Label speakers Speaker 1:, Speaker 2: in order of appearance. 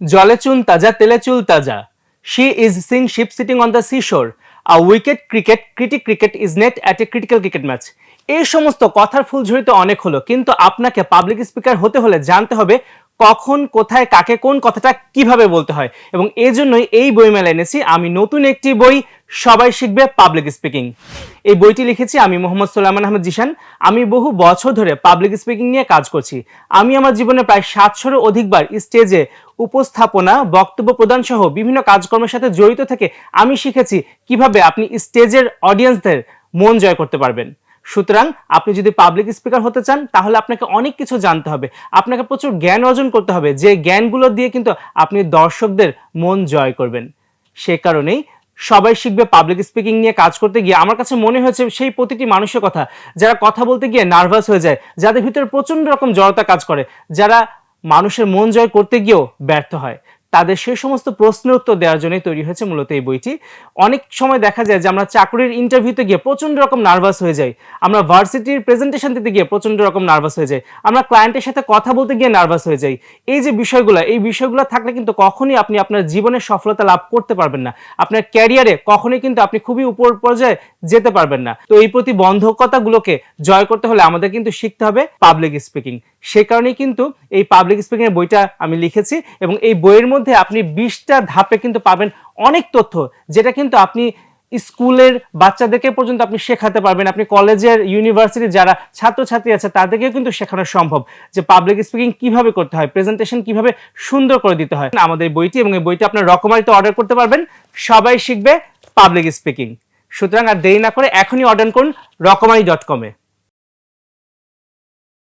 Speaker 1: জলে চুন তাজা, তেলে চুল তাজা। She is sing ship sitting on the seashore a wicket cricket critic cricket is net at a critical cricket match এই সমস্ত কথার ফুলঝুরি তো অনেক হলো, কিন্তু আপনাকে পাবলিক স্পিকার হতে হলে জানতে হবে কখন, কোথায়, কাকে, কোন কথাটা কীভাবে বলতে হয়। এবং এই জন্যই এই বই মেলা এনেছি আমি নতুন একটি বই সবাই শিখবে পাবলিক স্পিকিং এই বইটি লিখেছি আমি মোহাম্মদ সোলাইমান আহমেদ জিশান। আমি বহু বছর ধরে পাবলিক স্পিকিং নিয়ে কাজ করছি। আমি আমার জীবনে প্রায় সাতশোরও অধিকবার স্টেজে উপস্থাপনা, বক্তব্য প্রদান সহ বিভিন্ন কাজকর্মের সাথে জড়িত থেকে আমি শিখেছি কীভাবে আপনি স্টেজের অডিয়েন্সদের মন জয় করতে পারবেন। সুতরাং আপনি যদি পাবলিক স্পিকার হতে চান, তাহলে আপনাকে অনেক কিছু জানতে হবে। আপনাকে প্রচুর জ্ঞান অর্জন করতে হবে। যে জ্ঞানগুলো দিয়ে কিন্তু আপনি দর্শকদের মন জয় করবেন। সে কারণেই সবাই শিখবে পাবলিক স্পিকিং নিয়ে কাজ করতে গিয়ে। আমার কাছে মনে হয়েছে সেই প্রতিটি মানুষের কথা, যারা কথা বলতে গিয়ে নার্ভাস হয়ে যায়, যাদের ভিতরে প্রচণ্ড রকম জড়তা কাজ করে, যারা মানুষের মন জয় করতে গিয়েও ব্যর্থ হয়। তাদের সেই সমস্ত প্রশ্নের উত্তর দেওয়ার জন্যই তৈরি হয়েছে মূলত এই বইটি। অনেক সময় দেখা যায় যে আমরা চাকরির ইন্টারভিউতে গিয়ে প্রচণ্ড রকম নার্ভাস হয়ে যাই। আমরা ভার্সিটির প্রেজেন্টেশন দিতে গিয়ে প্রচণ্ড রকম নার্ভাস হয়ে যাই। আমরা ক্লায়েন্টের সাথে কথা বলতে গিয়ে নার্ভাস হয়ে যাই। এই যে বিষয়গুলো, এই বিষয়গুলো থাকলে কিন্তু কখনই আপনি আপনার জীবনে সফলতা লাভ করতে পারবেন না। আপনার ক্যারিয়ারে কখনোই কিন্তু আপনি খুবই উপর পর্যায়ে যেতে পারবেন না। তো এই প্রতিবন্ধকতাগুলোকে জয় করতে হলে আমাদের কিন্তু শিখতে হবে পাবলিক স্পিকিং সে কারণেই কিন্তু এই পাবলিক স্পিকিং এর বইটা আমি লিখেছি এবং এই বইয়ের মধ্যে আপনি বিশটা ধাপে কিন্তু পাবেন অনেক তথ্য, যেটা কিন্তু আপনি স্কুলের বাচ্চাদেরকে পর্যন্ত আপনি শেখাতে পারবেন। আপনি কলেজের ইউনিভার্সিটি যারা ছাত্রছাত্রী আছে, তাদেরকেও কিন্তু শেখানো সম্ভব যে পাবলিক স্পিকিং কীভাবে করতে হয় প্রেজেন্টেশন কীভাবে সুন্দর করে দিতে হয়। আমাদের বইটি এবং এই বইটি আপনার রকমারিতে অর্ডার করতে পারবেন। সবাই শিখবে পাবলিক স্পিকিং সুতরাং আর দেরি না করে এখনই অর্ডার করুন রকমারি ডট কমে